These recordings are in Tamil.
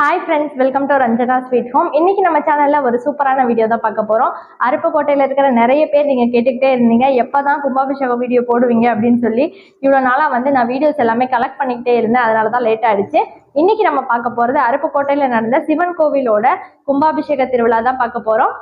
Hi friends welcome to Ranjana sweet home இன்னைக்கு நம்ம சேனலில் ஒரு சூப்பரான வீடியோ தான் பார்க்க போகிறோம் அருப்புக்கோட்டையில் இருக்கிற நிறைய பேர் நீங்கள் கேட்டுக்கிட்டே இருந்தீங்க. எப்போ தான் கும்பாபிஷேகம் வீடியோ போடுவீங்க அப்படின்னு சொல்லி இவ்வளோ நாளாக வந்து நான் வீடியோஸ் எல்லாமே கலெக்ட் பண்ணிக்கிட்டே இருந்தேன். அதனால தான் லேட் ஆகிடுச்சு இன்னைக்கு நம்ம பார்க்க போகிறது அருப்புக்கோட்டையில் நடந்த சிவன் கோவிலோட கும்பாபிஷேக திருவிழா தான் பார்க்க போகிறோம்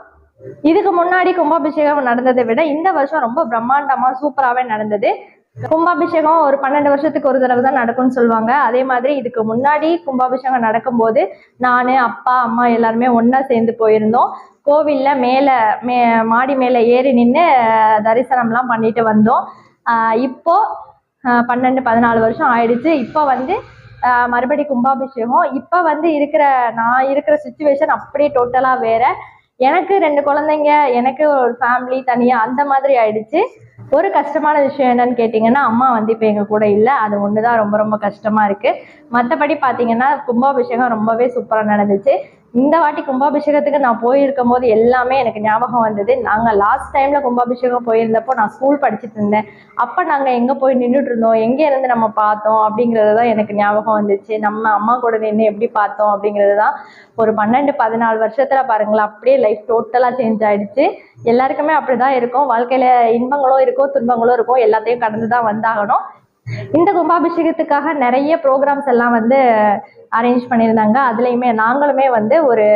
இதுக்கு முன்னாடி கும்பாபிஷேகம் நடந்ததை விட இந்த வருஷம் ரொம்ப பிரம்மாண்டமா சூப்பராகவே நடந்தது. கும்பாபிஷேகம் ஒரு பன்னெண்டு வருஷத்துக்கு ஒரு தடவை தான் நடக்கும்னு சொல்லுவாங்க. அதே மாதிரி இதுக்கு முன்னாடி கும்பாபிஷேகம் நடக்கும்போது நான் அப்பா அம்மா எல்லாருமே ஒன்றா சேர்ந்து போயிருந்தோம். கோவிலில் மேலே மே மாடி மேலே ஏறி நின்று தரிசனம்லாம் பண்ணிட்டு வந்தோம். இப்போ பன்னெண்டு பதினாலு வருஷம் ஆயிடுச்சு. இப்போ வந்து மறுபடி கும்பாபிஷேகம். இப்போ வந்து இருக்கிற நான் இருக்கிற சுச்சுவேஷன் அப்படியே டோட்டலாக வேற. எனக்கு ரெண்டு குழந்தைங்க எனக்கு ஒரு ஃபேமிலி தனியாக அந்த மாதிரி ஆயிடுச்சு. ஒரு கஷ்டமான விஷயம் என்னன்னு கேட்டிங்கன்னா அம்மா வந்து இப்போ எங்கள் கூட இல்லை. அது ஒன்று தான் ரொம்ப ரொம்ப கஷ்டமாக இருக்குது மற்றபடி பார்த்தீங்கன்னா கும்பாபிஷேகம் ரொம்பவே சூப்பராக நடந்துச்சு. இந்த வாட்டி கும்பாபிஷேகத்துக்கு நான் போயிருக்கும் போது எல்லாமே எனக்கு ஞாபகம் வந்தது. நாங்கள் லாஸ்ட் டைமில் கும்பாபிஷேகம் போயிருந்தப்போ நான் ஸ்கூல் படிச்சுட்டு இருந்தேன். அப்போ நாங்கள் எங்கே போய் நின்றுட்டு இருந்தோம்? எங்கே இருந்து நம்ம பார்த்தோம்? அப்படிங்கிறது தான் எனக்கு ஞாபகம் வந்துச்சு. நம்ம அம்மா கூட நின்று எப்படி பார்த்தோம் அப்படிங்கிறது தான் ஒரு பன்னெண்டு பதினாலு வருஷத்தில் பாருங்களேன். அப்படியே லைஃப் டோட்டலாக சேஞ்ச் ஆயிடுச்சு. எல்லாருக்குமே அப்படி தான் இருக்கும். வாழ்க்கையில் இன்பங்களும் இருக்கும் துன்பங்களும் இருக்கும். எல்லாத்தையும் கடந்து தான் வந்தாகணும். இந்த கும்பாபிஷேகத்துக்காக நிறைய ப்ரோக்ராம்ஸ் எல்லாம் வந்து அரேஞ்ச் பண்ணியிருந்தாங்க. அதுலேயுமே நாங்களுமே வந்து ஒரு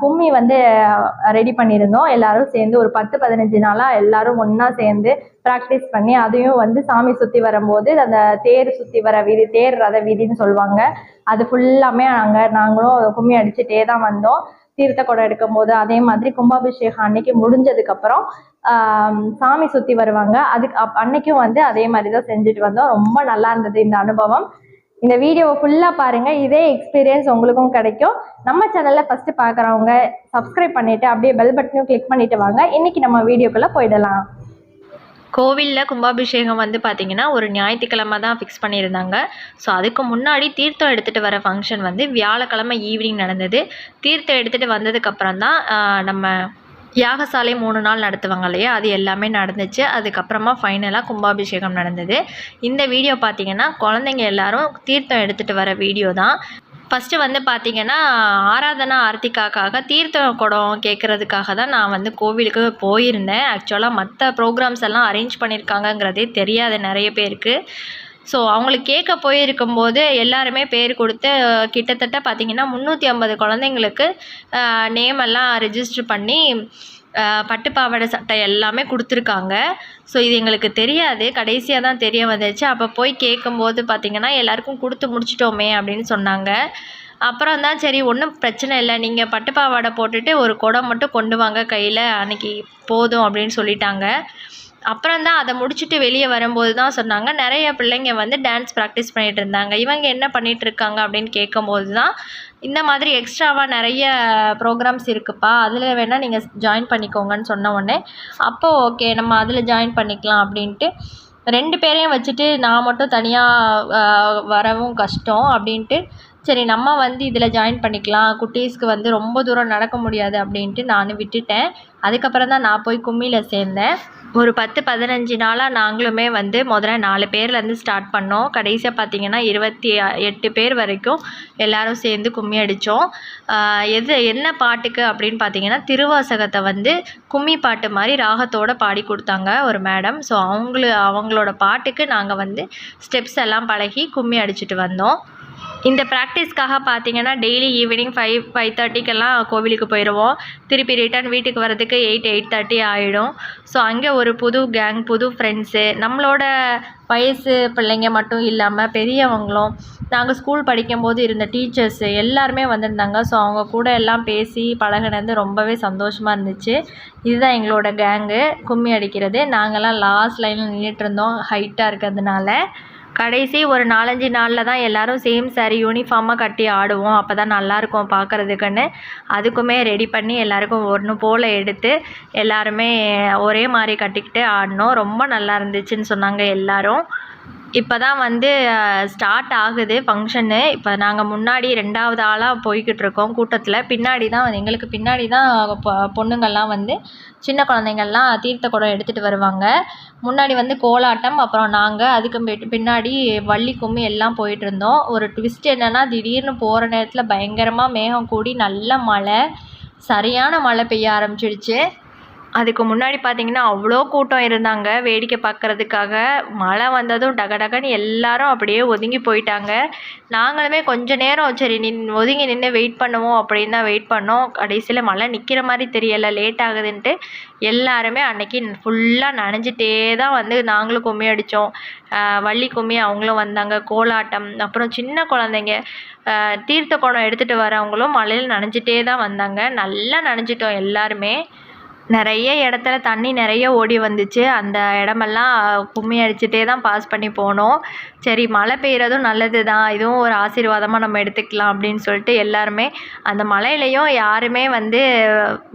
கும்மி வந்து ரெடி பண்ணியிருந்தோம். எல்லாரும் சேர்ந்து ஒரு பத்து பதினஞ்சு நாளாக எல்லாரும் ஒன்றா சேர்ந்து ப்ராக்டிஸ் பண்ணி அதையும் வந்து சாமி சுற்றி வரும்போது அந்த தேர் சுற்றி வர வீதி தேர் ரத வீதின்னு சொல்லுவாங்க. அது ஃபுல்லாமே நாங்கள் நாங்களும் கும்மி அடிச்சுட்டே தான் வந்தோம். தீர்த்த குடம் எடுக்கும் போது அதே மாதிரி கும்பாபிஷேகம் அன்னைக்கு முடிஞ்சதுக்கு அப்புறம் சாமி சுத்தி வருவாங்க. அதுக்கு அப் அன்னைக்கும் வந்து அதே மாதிரி தான் செஞ்சுட்டு வந்தோம். ரொம்ப நல்லா இருந்தது இந்த அனுபவம். இந்த வீடியோவை ஃபுல்லாக பாருங்கள் இதே எக்ஸ்பீரியன்ஸ் உங்களுக்கும் கிடைக்கும். நம்ம சேனலில் ஃபஸ்ட்டு பார்க்குறவங்க சப்ஸ்கிரைப் பண்ணிவிட்டு அப்படியே பெல் பட்டனையும் கிளிக் பண்ணிட்டு வாங்க. இன்னைக்கு நம்ம வீடியோக்குள்ளே போயிடலாம். கோவிலில் கும்பாபிஷேகம் வந்து பார்த்திங்கன்னா ஒரு ஞாயிற்றுக்கிழமை தான் ஃபிக்ஸ் பண்ணியிருந்தாங்க. ஸோ அதுக்கு முன்னாடி தீர்த்தம் எடுத்துகிட்டு வர ஃபங்க்ஷன் வந்து வியாழக்கிழமை ஈவினிங் நடந்தது. தீர்த்தம் எடுத்துகிட்டு வந்ததுக்கப்புறம் தான் நம்ம யாகசாலை மூணு நாள் நடத்துவாங்க இல்லையா? அது எல்லாமே நடந்துச்சு. அதுக்கப்புறமா ஃபைனலாக கும்பாபிஷேகம் நடந்தது. இந்த வீடியோ பார்த்தீங்கன்னா குழந்தைங்க எல்லாரும் தீர்த்தம் எடுத்துகிட்டு வர வீடியோ தான். ஃபஸ்ட்டு வந்து பார்த்தீங்கன்னா ஆராதனா ஆர்த்திகாக்காக தீர்த்த குடம் கேட்குறதுக்காக தான் நான் வந்து கோவிலுக்கு போயிருந்தேன். ஆக்சுவலாக மற்ற ப்ரோக்ராம்ஸ் எல்லாம் அரேஞ்ச் பண்ணியிருக்காங்கங்கிறதே தெரியாது நிறைய பேருக்கு. ஸோ அவங்களுக்கு கேட்க போயிருக்கும்போது எல்லாருமே பேர் கொடுத்து கிட்டத்தட்ட பார்த்தீங்கன்னா முந்நூற்றி ஐம்பது குழந்தைங்களுக்கு நேம் எல்லாம் ரெஜிஸ்டர் பண்ணி பட்டுப்பாவாடை சட்டை எல்லாமே கொடுத்துருக்காங்க. ஸோ இது எங்களுக்கு தெரியாது. கடைசியாக தான் தெரிய வந்துச்சு. அப்போ போய் கேட்கும்போது பார்த்திங்கன்னா எல்லாருக்கும் கொடுத்து முடிச்சிட்டோமே அப்படின்னு சொன்னாங்க. அப்புறம் தான் சரி ஒன்றும் பிரச்சனை இல்லை. நீங்கள் பட்டுப்பாவாடை போட்டுட்டு ஒரு குடம் மட்டும் கொண்டு வாங்க கையில். அன்னைக்கு போதும் அப்படின்னு சொல்லிட்டாங்க. அப்புறம் தான் அதை முடிச்சுட்டு வெளியே வரும்போது தான் சொன்னாங்க. நிறைய பிள்ளைங்க வந்து டான்ஸ் ப்ராக்டிஸ் பண்ணிகிட்டு இருந்தாங்க. இவங்க என்ன பண்ணிகிட்ருக்காங்க இருக்காங்க அப்படின்னு கேட்கும்போது தான் இந்த மாதிரி எக்ஸ்ட்ராவாக நிறைய ப்ரோக்ராம்ஸ் இருக்குப்பா. அதில் வேணால் நீங்கள் ஜாயின் பண்ணிக்கோங்கன்னு சொன்ன உடனே அப்போது ஓகே நம்ம அதில் ஜாயின் பண்ணிக்கலாம் அப்படின்ட்டு ரெண்டு பேரையும் வச்சுட்டு நான் மட்டும் தனியாக வரவும் கஷ்டம் அப்படின்ட்டு சரி நம்ம வந்து இதில் ஜாயின் பண்ணிக்கலாம். குட்டீஸ்க்கு வந்து ரொம்ப தூரம் நடக்க முடியாது அப்படின்ட்டு நான் விட்டுட்டேன். அதுக்கப்புறம் தான் நான் போய் கும்மியில் சேர்ந்தேன். ஒரு பத்து பதினஞ்சு நாளாக நாங்களுமே வந்து முதல்ல நாலு பேர்லேருந்து ஸ்டார்ட் பண்ணோம். கடைசியாக பார்த்தீங்கன்னா இருபத்தி எட்டு பேர் வரைக்கும் எல்லாரும் சேர்ந்து கும்மி அடித்தோம் எது என்ன பாட்டுக்கு அப்படின்னு பார்த்தீங்கன்னா திருவாசகத்தை வந்து கும்மி பாட்டு மாதிரி ராகத்தோட பாடி கொடுத்தாங்க ஒரு மேடம் ஸோ அவங்களு அவங்களோட பாட்டுக்கு நாங்கள் வந்து ஸ்டெப்ஸ் எல்லாம் பழகி கும்மி அடிச்சுட்டு வந்தோம். இந்த ப்ராக்டிஸ்க்காக பார்த்தீங்கன்னா டெய்லி ஈவினிங் ஃபைவ் ஃபைவ் தேர்ட்டிக்கெல்லாம் கோவிலுக்கு போயிடுவோம் திருப்பி ரிட்டர்ன் வீட்டுக்கு வரதுக்கு எயிட் எயிட் தேர்ட்டி ஆகிடும் ஸோ அங்கே ஒரு புது கேங் புது ஃப்ரெண்ட்ஸு நம்மளோட வயசு பிள்ளைங்க மட்டும் இல்லாமல் பெரியவங்களும் நாங்கள் ஸ்கூல் படிக்கும்போது இருந்த டீச்சர்ஸு எல்லாருமே வந்திருந்தாங்க. ஸோ அவங்க கூட எல்லாம் பேசி பழகினது ரொம்பவே சந்தோஷமாக இருந்துச்சு. இதுதான் எங்களோட கேங்கு கும்மி அடிக்கிறது. நாங்கள்லாம் லாஸ்ட் லைனில் நின்றுட்டு இருந்தோம். ஹைட்டாக இருக்கிறதுனால. கடைசி ஒரு நாலஞ்சு நாளில் தான் எல்லோரும் சேம் saree யூனிஃபார்மாக கட்டி ஆடுவோம். அப்போ தான் நல்லாயிருக்கும் பார்க்குறதுக்குன்னு அதுக்குமே ரெடி பண்ணி எல்லாருக்கும் ஒன்று போல் எடுத்து எல்லாருமே ஒரே மாதிரி கட்டிக்கிட்டு ஆடினோம். ரொம்ப நல்லா இருந்துச்சுன்னு சொன்னாங்க எல்லோரும். இப்போ தான் வந்து ஸ்டார்ட் ஆகுது ஃபங்க்ஷனு இப்போ நாங்கள் முன்னாடி ரெண்டாவது ஆளாக போய்கிட்டு இருக்கோம் கூட்டத்தில். பின்னாடி தான் எங்களுக்கு பின்னாடி தான் பொ பொண்ணுங்கள்லாம் வந்து சின்ன குழந்தைங்கள்லாம் தீர்த்த குடம் எடுத்துகிட்டு வருவாங்க. முன்னாடி வந்து கோலாட்டம் அப்புறம் நாங்கள் அதுக்கு பின்னாடி வள்ளி கும்மி எல்லாம் போயிட்டு இருந்தோம். ஒரு ட்விஸ்ட் என்னென்னா திடீர்னு போகிற நேரத்தில் பயங்கரமாக மேகம் கூடி நல்ல மழை சரியான மழை பெய்ய ஆரம்பிச்சிடுச்சு. அதுக்கு முன்னாடி பார்த்தீங்கன்னா அவ்வளோ கூட்டம் இருந்தாங்க வேடிக்கை பார்க்குறதுக்காக மழை வந்ததும் டக டகன்னு எல்லாரும் அப்படியே ஒதுங்கி போயிட்டாங்க. நாங்களுமே கொஞ்ச நேரம் சரி நின் ஒதுங்கி நின்று வெயிட் பண்ணுவோம் அப்படின்னு தான் வெயிட் பண்ணோம். கடைசியில் மழை நிற்கிற மாதிரி தெரியலை லேட் ஆகுதுன்ட்டு எல்லாருமே அன்னைக்கு ஃபுல்லாக நனைஞ்சிட்டே தான் வந்து நாங்களும் கும்மி அடித்தோம் வள்ளி கும்மி அவங்களும் வந்தாங்க கோலாட்டம் அப்புறம் சின்ன குழந்தைங்க தீர்த்த குடம் எடுத்துகிட்டு வரவங்களும் மழையில் நனைஞ்சிட்டே தான் வந்தாங்க. நல்லா நனைஞ்சிட்டோம் எல்லாருமே. நிறைய இடத்துல தண்ணி நிறைய ஓடி வந்துச்சு. அந்த இடமெல்லாம் கும்மி அடிச்சுட்டே தான் பாஸ் பண்ணி போனோம். சரி மழை பெய்கிறதும் நல்லது தான் இதுவும் ஒரு ஆசீர்வாதமாக நம்ம எடுத்துக்கலாம் அப்படின்னு சொல்லிட்டு எல்லாருமே அந்த மழையிலையும் யாருமே வந்து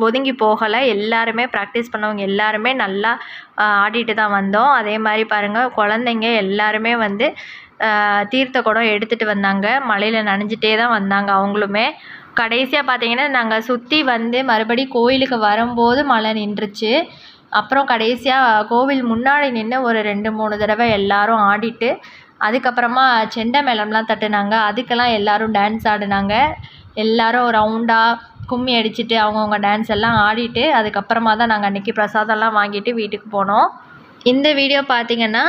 ஒதுங்கி போகலை. எல்லாருமே ப்ராக்டிஸ் பண்ணவங்க எல்லாருமே நல்லா ஆடிட்டு தான் வந்தோம். அதே மாதிரி பாருங்கள் குழந்தைங்க எல்லாருமே வந்து தீர்த்த குடம் எடுத்துகிட்டு வந்தாங்க. மழையில் நனைஞ்சிட்டே தான் வந்தாங்க அவங்களுமே. கடைசியாக பார்த்தீங்கன்னா நாங்கள் சுற்றி வந்து மறுபடி கோயிலுக்கு வரும்போது மழை நின்றுச்சு. அப்புறம் கடைசியாக கோவில் முன்னாடி நின்று ஒரு ரெண்டு மூணு தடவை எல்லாரும் ஆடிட்டு அதுக்கப்புறமா செண்டை மேளம்லாம் தட்டுனாங்க. அதுக்கெல்லாம் எல்லோரும் டான்ஸ் ஆடினாங்க. எல்லாரும் ரவுண்டாக கும்மி அடிச்சுட்டு அவங்கவுங்க டான்ஸ் எல்லாம் ஆடிட்டு அதுக்கப்புறமா தான் நாங்கள் அன்றைக்கி பிரசாதம்லாம் வாங்கிட்டு வீட்டுக்கு போனோம். இந்த வீடியோ பார்த்தீங்கன்னா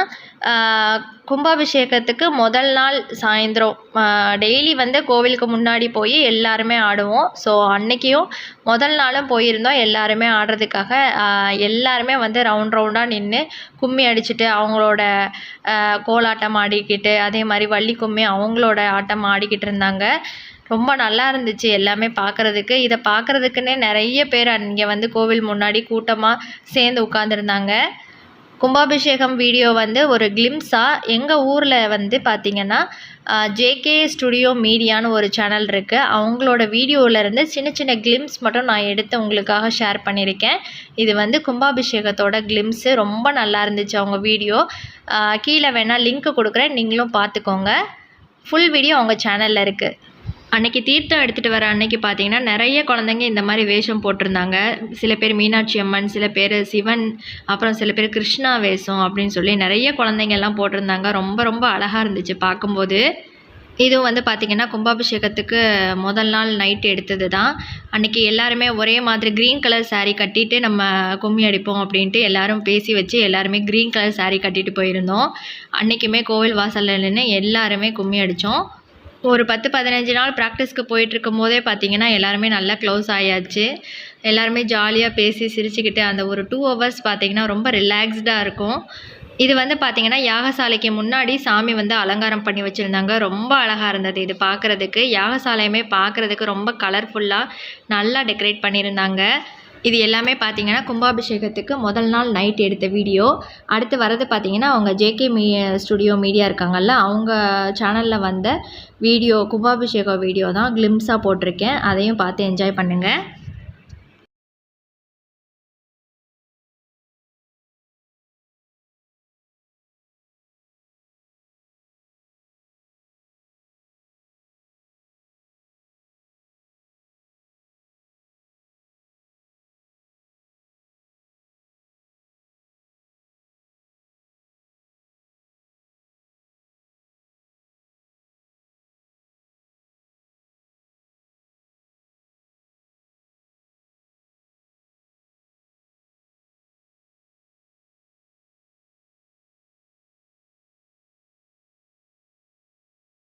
கும்பாபிஷேகத்துக்கு முதல் நாள் சாயந்தரம். டெய்லி வந்து கோவிலுக்கு முன்னாடி போய் எல்லாருமே ஆடுவோம். ஸோ அன்றைக்கியும் முதல் நாளும் போயிருந்தோம். எல்லாருமே ஆடுறதுக்காக எல்லாருமே வந்து ரவுண்ட் ரவுண்டாக நின்று கும்மி அடிச்சுட்டு அவங்களோட கோலாட்டம் ஆடிக்கிட்டு அதே மாதிரி வள்ளி கும்மி அவங்களோட ஆட்டம் ஆடிக்கிட்டு இருந்தாங்க. ரொம்ப நல்லா இருந்துச்சு எல்லாமே பார்க்குறதுக்கு இதை பார்க்குறதுக்குன்னே நிறைய பேர் அங்கே வந்து கோவில் முன்னாடி கூட்டமாக சேர்ந்து உட்காந்துருந்தாங்க கும்பாபிஷேகம் வீடியோ வந்து ஒரு கிளிம்ஸாக எங்கள் ஊரில் வந்து பார்த்திங்கன்னா ஜேகே ஸ்டுடியோ மீடியான்னு ஒரு சேனல் இருக்குது அவங்களோட வீடியோவிலேருந்து சின்ன சின்ன கிளிம்ஸ் மட்டும் நான் எடுத்து உங்களுக்காக ஷேர் பண்ணியிருக்கேன். இது வந்து கும்பாபிஷேகத்தோட கிளிம்ஸு ரொம்ப நல்லா இருந்துச்சு அவங்க வீடியோ. கீழே வேணால் லிங்க் கொடுக்குறேன். நீங்களும் பார்த்துக்கோங்க ஃபுல் வீடியோ அவங்க சேனலில் இருக்குது அன்னைக்கு தீர்த்தம் எடுத்துகிட்டு வர அன்னைக்கு பார்த்தீங்கன்னா நிறைய குழந்தைங்க இந்த மாதிரி வேஷம் போட்டிருந்தாங்க. சில பேர் மீனாட்சி அம்மன் சில பேர் சிவன் அப்புறம் சில பேர் கிருஷ்ணா வேஷம் அப்படின்னு சொல்லி நிறைய குழந்தைங்க எல்லாம் போட்டிருந்தாங்க. ரொம்ப ரொம்ப அழகாக இருந்துச்சு பார்க்கும்போது. இதுவும் வந்து பார்த்திங்கன்னா கும்பாபிஷேகத்துக்கு முதல் நாள் நைட் எடுத்தது தான் அன்றைக்கி எல்லாருமே ஒரே மாதிரி க்ரீன் கலர் சாரீ கட்டிட்டு நம்ம கும்மி அடிப்போம் அப்படின்ட்டு எல்லாரும் பேசி வச்சு எல்லாருமே க்ரீன் கலர் சாரீ கட்டிட்டு போயிருந்தோம். அன்றைக்குமே கோவில் வாசலில் நின்று எல்லாருமே கும்மி அடித்தோம் ஒரு பத்து பதினஞ்சு நாள் ப்ராக்டிஸ்க்கு போயிட்டுருக்கும் போதே பார்த்தீங்கன்னா எல்லாருமே நல்லா க்ளோஸ் ஆயாச்சு. எல்லாருமே ஜாலியாக பேசி சிரிச்சுக்கிட்டு அந்த ஒரு டூ ஹவர்ஸ் பார்த்தீங்கன்னா ரொம்ப ரிலாக்ஸ்டாக இருக்கும். இது வந்து பார்த்தீங்கன்னா யாகசாலைக்கு முன்னாடி சாமி வந்து அலங்காரம் பண்ணி வச்சுருந்தாங்க. ரொம்ப அழகாக இருந்தது இது பார்க்குறதுக்கு யாகசாலையுமே பார்க்குறதுக்கு ரொம்ப கலர்ஃபுல்லாக நல்லா டெக்கரேட் பண்ணியிருந்தாங்க. இது எல்லாமே பார்த்தீங்கன்னா கும்பாபிஷேகத்துக்கு முதல் நாள் நைட் எடுத்த வீடியோ அடுத்து வரது பார்த்தீங்கன்னா அவங்க ஜேகே மீ ஸ்டுடியோ மீடியா இருக்காங்கல்ல அவங்க சேனலில் வந்த வீடியோ கும்பாபிஷேகம் வீடியோ தான் கிளிம்ஸாக போட்டிருக்கேன். அதையும் பார்த்து என்ஜாய் பண்ணுங்கள்